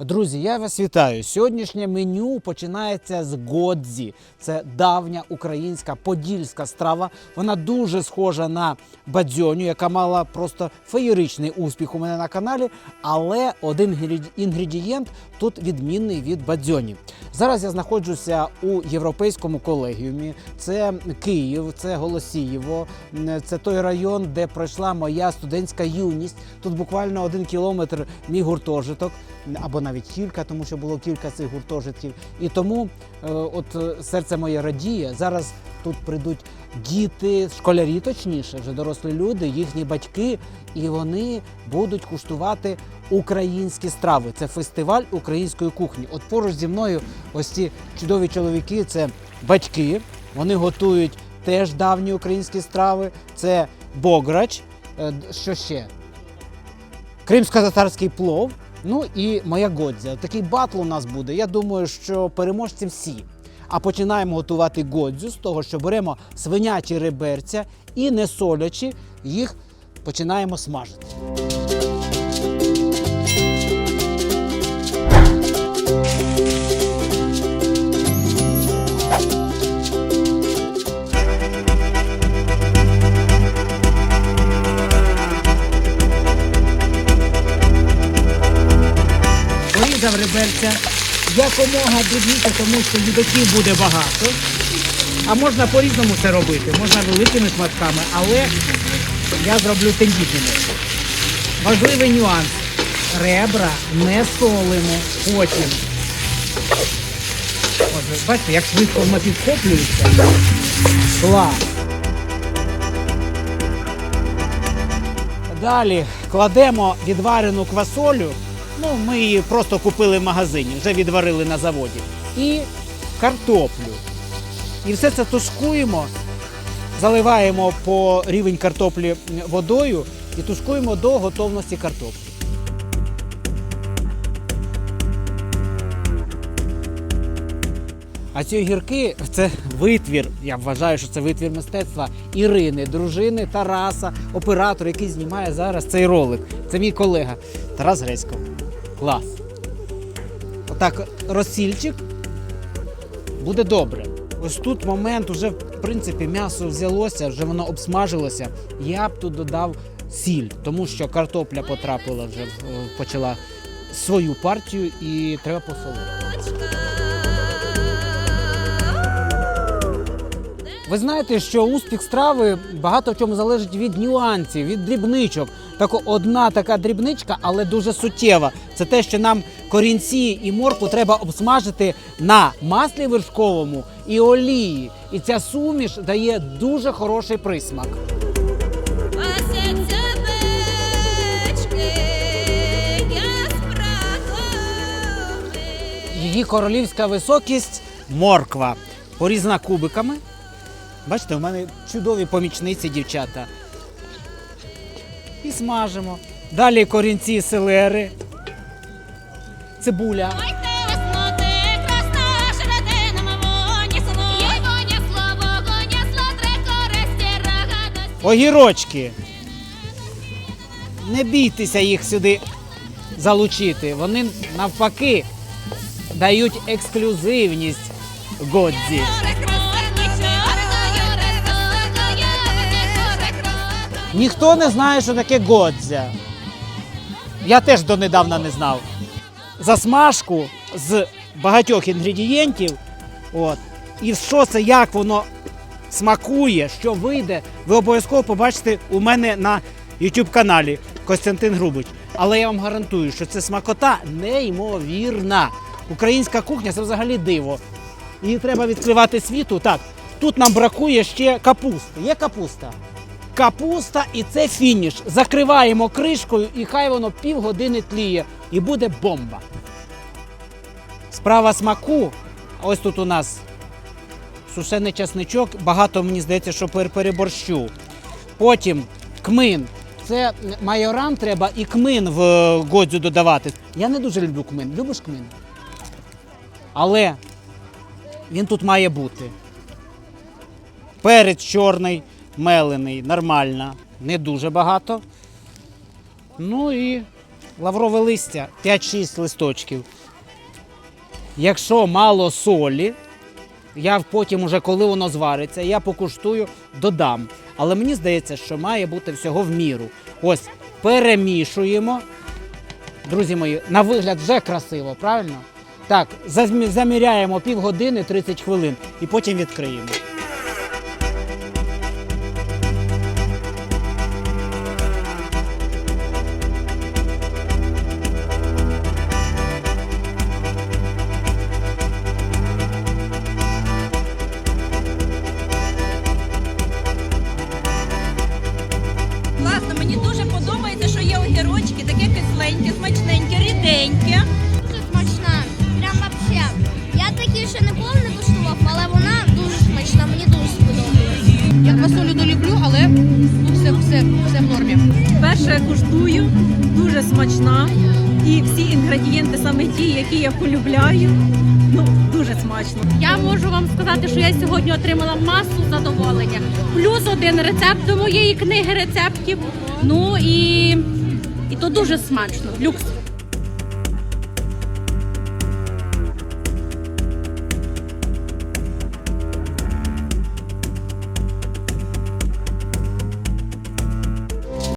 Друзі, я вас вітаю. Сьогоднішнє меню починається з годзі. Це давня українська подільська страва. Вона дуже схожа на бадзьоню, яка мала просто феєричний успіх у мене на каналі. Але один інгредієнт тут відмінний від бадзьоні. Зараз я знаходжуся у європейському колегіумі. Це Київ, це Голосіїво, це той район, де пройшла моя студентська юність. Тут буквально один кілометр мій гуртожиток, або навіть кілька, тому що було кілька цих гуртожитків. І тому е, от е, серце моє радіє. Зараз тут прийдуть діти, школярі, точніше, вже дорослі люди, їхні батьки, і вони будуть куштувати українські страви. Це фестиваль української кухні. От поруч зі мною ось ці чудові чоловіки це батьки. Вони готують теж давні українські страви. Це бограч. Е, Що ще? Кримсько-татарський плов. Ну і моя годзя. Такий батл у нас буде. Я думаю, що переможці всі. А починаємо готувати годзю з того, що беремо свинячі реберця і не солячи, їх починаємо смажити. Реберця якомога дрібніше, тому що їдоків буде багато. А можна по-різному це робити. Можна великими шматками, але я зроблю тендітними. Важливий нюанс. Ребра не солимо потім. От, ви бачите, як швидко воно підхоплюється. Клас. Далі кладемо відварену квасолю. Ну, ми її просто купили в магазині, вже відварили на заводі. І картоплю. І все це тушкуємо, заливаємо по рівень картоплі водою і тушкуємо до готовності картоплі. А ці огірки це витвір. Я вважаю, що це витвір мистецтва Ірини, дружини Тараса, оператор, який знімає зараз цей ролик. Це мій колега Тарас Греськов. Клас. Отак, розсільчик буде добре. Ось тут момент, уже в принципі м'ясо взялося, вже воно обсмажилося. Я б тут додав сіль, тому що картопля потрапила вже е, почала свою партію і треба посолити. Ви знаєте, що успіх страви багато в чому залежить від нюансів, від дрібничок. Так одна така дрібничка, але дуже суттєва. Це те, що нам корінці і морку треба обсмажити на маслі вершковому і олії. І ця суміш дає дуже хороший присмак. Її королівська високість морква, порізана кубиками. Бачите, у мене чудові помічниці, дівчата. І смажимо. Далі корінці селери, цибуля. Огірочки. Не бійтеся їх сюди залучити. Вони навпаки дають ексклюзивність Годзі. Ніхто не знає, що таке Годзя. Я теж донедавна не знав. Засмажку з багатьох інгредієнтів. От. І що це, як воно смакує, що вийде, ви обов'язково побачите у мене на YouTube каналі Костянтин Грубич. Але я вам гарантую, що це смакота неймовірна. Українська кухня це взагалі диво. Її треба відкривати світу. Так, тут нам бракує ще капусти. Є капуста? Капуста і це фініш. Закриваємо кришкою і хай воно півгодини тліє. І буде бомба. Справа смаку. Ось тут у нас сушений часничок. Багато мені здається, що переборщу. Потім кмин. Це майоран треба і кмин в е, годзю додавати. Я не дуже люблю кмин. Любиш кмин? Але він тут має бути. Перець чорний, мелений, нормально, не дуже багато. Ну і лаврове листя 5-6 листочків. Якщо мало солі, я потім, уже коли воно звариться, я покуштую, додам. Але мені здається, що має бути всього в міру. Ось перемішуємо. Друзі мої, на вигляд вже красиво, правильно? Так, заміряємо півгодини 30 хвилин і потім відкриємо. Мені дуже подобається, що є огірочки, таке кисленьке, смачненьке, ріденьке. Дуже смачна. Прям вообще. Я такі ще ніколи не куштував, але вона дуже смачна, мені дуже сподобалась. Я квасолю не люблю, але все, все, все в нормі. Перше куштую, дуже смачна. І всі інгредієнти саме ті, які я полюбляю. Ну, дуже смачно. Я можу вам сказати, що я сьогодні отримала масу задоволення. Плюс один рецепт до моєї книги рецептів. Ну і, і то дуже смачно. Люкс.